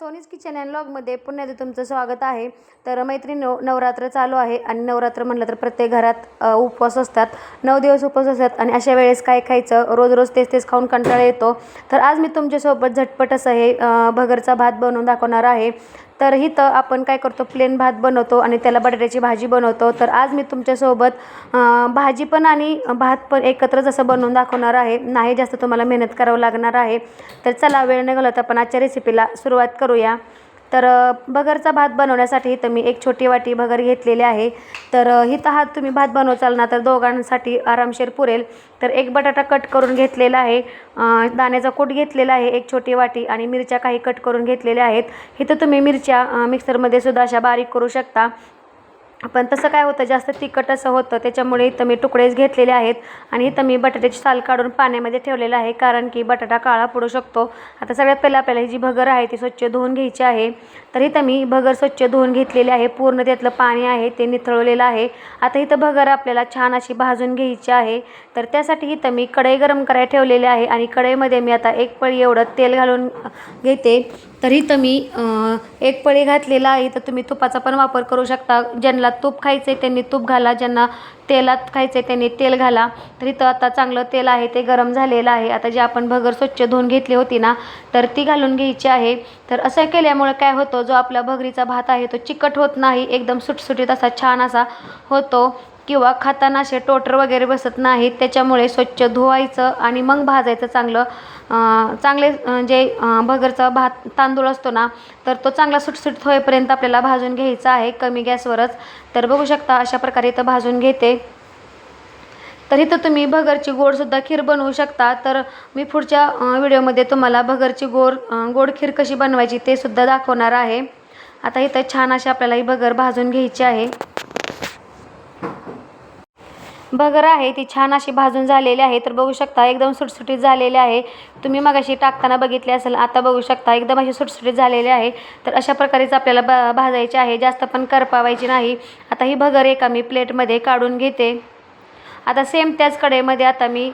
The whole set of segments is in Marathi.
सोनीज किचन अँड लॉगमध्ये पुन्हा एकदा तुमचं स्वागत आहे. तर मैत्रिणी नवरात्र चालू आहे आणि नवरात्र म्हटलं तर प्रत्येक घरात उपवास असतात. नऊ दिवस उपवास असतात आणि अशा वेळेस काय खायचं? रोज रोज तेच तेच खाऊन कंटाळा येतो. तर आज मी तुमच्यासोबत झटपट असं हे भगरचा भात बनवून दाखवणार आहे. तर इथं आपण काय करतो प्लेन भात बनवतो आणि त्याला बटाट्याची भाजी बनवतो. तर आज मी तुमच्यासोबत भाजी पण आणि भात पण एकत्र जसं बनवून दाखवणार आहे नाही जास्त तुम्हाला मेहनत करावं लागणार आहे. तर चला वेळ न घालवता आपण आजच्या रेसिपीला सुरुवात करूया. तर भगरचा भात बनवण्यासाठी इथं मी एक छोटी वाटी भगर घेतलेली आहे. तर इथं हा तुम्ही भात बनवचाल ना तर दोघांसाठी आरामशीर पुरेल. तर एक बटाटा कट करून घेतलेला आहे. दाण्याचा कूट घेतलेला आहे एक छोटी वाटी आणि मिरच्या काही कट करून घेतलेल्या आहेत. इथं तुम्ही मिरच्या मिक्सरमध्ये सुद्धा अशा बारीक करू शकता. पण तसं काय होतं जास्त तिखट असं होतं त्याच्यामुळे इथं मी तुकडेच घेतलेले आहेत आणि इथं मी बटाट्याची साल काढून पाण्यामध्ये ठेवलेलं आहे कारण की बटाटा काळा पडू शकतो. आता सगळ्यात पहिलं आपल्याला ही जी भगर आहे ती स्वच्छ धुवून घ्यायची आहे. तर इथं मी भगर स्वच्छ धुवून घेतलेली आहे पूर्ण त्यातलं पाणी आहे ते निथळलेलं आहे. आता इथं भगर आपल्याला छान अशी भाजून घ्यायची आहे. तर त्यासाठी इथं मी कढई गरम करायला ठेवलेली आहे आणि कढईमध्ये मी आता एक पळी एवढं तेल घालून घेते. तर इथं मी एक पळी घातलेला आहे तर तुम्ही तुपाचा पण वापर करू शकता ज्यांना तूप खायचं आहे त्यांनी तूप घाला. ज्यांना तेलात खायचं आहे त्यांनी तेल घाला. तर इथं आता चांगलं तेल आहे ते गरम झालेलं आहे. आता जे आपण भगर स्वच्छ धुवून घेतली होती ना तर ती घालून घ्यायची आहे. तर असं केल्यामुळे काय होतं जो आपला भगरीचा भात आहे तो चिकट होत नाही. एकदम सुटसुटीत असा छान असा होतो. किंवा खाताना असे टोटर वगैरे बसत नाहीत त्याच्यामुळे स्वच्छ धुवायचं आणि मग भाजायचं चांगलं. चांगले जे भगरचा भात तांदूळ असतो ना तर तो चांगला सुटसुटीत होईपर्यंत आपल्याला भाजून घ्यायचा आहे कमी गॅसवरच. तर बघू शकता अशा प्रकारे इथं भाजून घेते. तर इथं तुम्ही भगरची गोडसुद्धा खीर बनवू शकता. तर मी पुढच्या व्हिडिओमध्ये तुम्हाला भगरची गोड गोड खीर कशी बनवायची ते सुद्धा दाखवणार आहे. आता इथं छान अशी आपल्याला ही भगर भाजून घ्यायची आहे. भगर आहे ती छान अशी भाजून झालेली आहे. तर बघू शकता एकदम सुटसुटीत झालेली आहे. तुम्ही मगाशी टाकताना बघितले असेल आता बघू शकता एकदम अशी सुटसुटीत झालेली आहे. तर अशा प्रकारेच आपल्याला ब भाजायची आहे. जास्त पण करपावायची नाही. आता ही भगर एका मी प्लेटमध्ये काढून घेते. आता सेम त्याच कडेमध्ये आता मी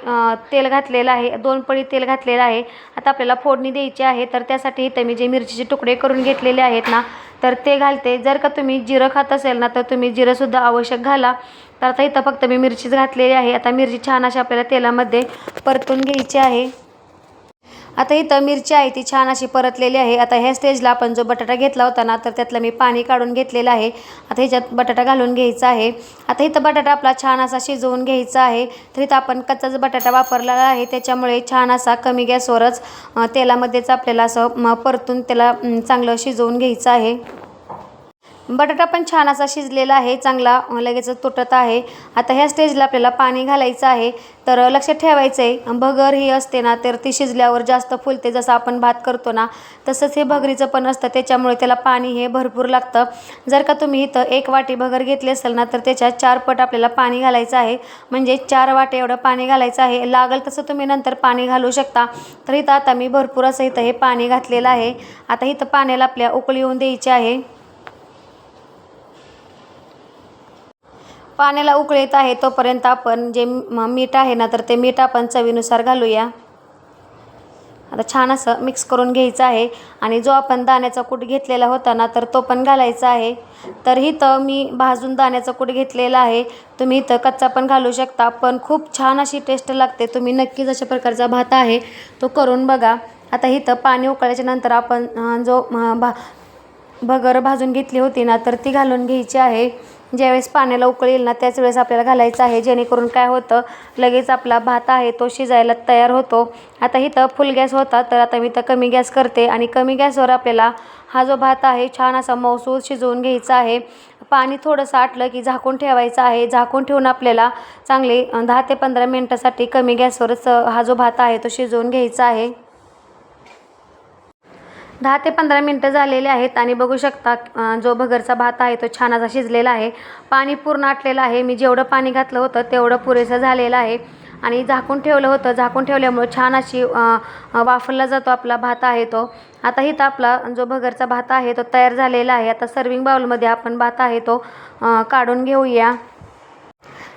तेल घातलेलं आहे. दोन पळी तेल घातलेलं आहे. आता आपल्याला फोडणी द्यायची आहे. तर त्यासाठी इथं मी जे मिरचीचे तुकडे करून घेतलेले आहेत ना तर ते घालते. जर का तुम्ही जिरं खात असेल ना तर तुम्ही जिरंसुद्धा आवश्यक घाला. तर आता इथं फक्त मी मिरचीच घातलेली आहे. आता मिरची छान अशी आपल्याला तेलामध्ये परतून घ्यायची आहे. आता इथं मिरची आहे ती छान अशी परतलेली आहे. आता ह्या स्टेजला आपण जो बटाटा घेतला होता ना तर त्यातलं मी पाणी काढून घेतलेलं आहे. आता ह्याच्यात बटाटा घालून घ्यायचा आहे. आता इथं बटाटा आपला छान असा शिजवून घ्यायचा आहे. तर इथं आपण कच्चाच बटाटा वापरलेला आहे त्याच्यामुळे छान असा कमी गॅसवरच तेलामध्येच आपल्याला असं परतून त्याला चांगलं शिजवून घ्यायचं आहे. बटाटा पण छान असा शिजलेला आहे चांगला लगेच तुटत आहे. आता ह्या स्टेजला आपल्याला पाणी घालायचं आहे. तर लक्षात ठेवायचं आहे भगर ही असते ना तर ती शिजल्यावर जास्त फुलते जसं आपण भात करतो ना तसंच हे भगरीचं पण असतं. त्याच्यामुळे त्याला पाणी हे भरपूर लागतं. जर का तुम्ही इथं एक वाटी भगर घेतली असेल ना तर त्याच्या चार पट आपल्याला पाणी घालायचं आहे. म्हणजे चार वाटे एवढं पाणी घालायचं आहे. लागल तसं तुम्ही नंतर पाणी घालू शकता. तर इथं आता मी भरपूर असं इथं हे पाणी घातलेलं आहे. आता इथं पाण्याला आपल्या उकळी येऊन द्यायची आहे. पाण्याला उकळी येत आहे तोपर्यंत आपण जे मीठ आहे ना तर ते मीठ आपण चवीनुसार घालूया. आता छान असं मिक्स करून घ्यायचं आहे. आणि जो आपण दाण्याचा कूट घेतलेला होता ना तर तो पण घालायचा आहे. तर इथं मी भाजून दाण्याचा कूट घेतलेला आहे. तुम्ही इथं कच्चा पण घालू शकता पण खूप छान अशी टेस्ट लागते. तुम्ही नक्कीच अशा प्रकारचा भात आहे तो करून बघा. आता इथं पाणी उकळल्याच्या नंतर आपण जो भा भगर भाजून घेतली होती ना तर ती घालून घ्यायची आहे. ज्यावेळेस पाण्याला उकळी येईल ना त्याच वेळेस आपल्याला घालायचं आहे. जेणेकरून काय होतं लगेच आपला भात आहे तो शिजायला तयार होतो. आता इथं फुल गॅस होता तर आता मी तर कमी गॅस करते. आणि कमी गॅसवर आपल्याला हा जो भात आहे छान असा मौसूद शिजवून घ्यायचा आहे. पाणी थोडंसं आटलं की झाकून ठेवायचं आहे. झाकून ठेवून आपल्याला चांगले दहा ते पंधरा मिनटासाठी कमी गॅसवरच हा जो भात आहे तो शिजवून घ्यायचा आहे. दहा ते पंधरा मिनटं झालेले आहेत आणि बघू शकता जो भगरचा भात आहे तो छान असा शिजलेला आहे. पाणी पूर्ण आटलेलं आहे. मी जेवढं पाणी घातलं होतं तेवढं पुरेसं झालेलं आहे. आणि झाकून ठेवलं होतं. झाकून ठेवल्यामुळे छान अशी वाफरला जातो आपला भात आहे तो. आता इथं आपला जो भगरचा भात आहे तो तयार झालेला आहे. आता सर्विंग बाउलमध्ये आपण भात आहे तो काढून घेऊया.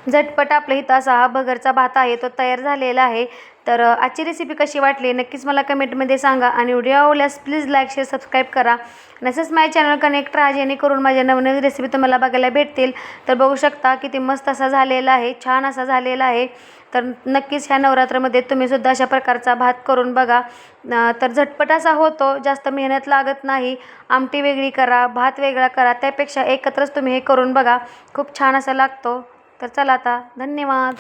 झटपट आपल्या इथं असा हा भगरचा भात आहे तो तयार झालेला आहे. तर आजची रेसिपी कशी वाटली? नक्कीच मला कमेंटमध्ये सांगा आणि व्हिडिओ आवडल्यास प्लीज लाईक शेअर सबस्क्राईब करा. नसेच माझ्या चॅनल कनेक्ट राहा जेणेकरून माझ्या नवनवीन रेसिपी तुम्हाला बघायला भेटतील. तर बघू शकता किती मस्त असा झालेला आहे छान असा झालेला आहे. तर नक्कीच ह्या नवरात्रामध्ये तुम्हीसुद्धा अशा प्रकारचा भात करून बघा. तर झटपट असा होतो जास्त मेहनत लागत नाही. आमटी वेगळी करा भात वेगळा करा त्यापेक्षा एकत्रच तुम्ही हे करून बघा. खूप छान असा लागतो. तर चला आता धन्यवाद.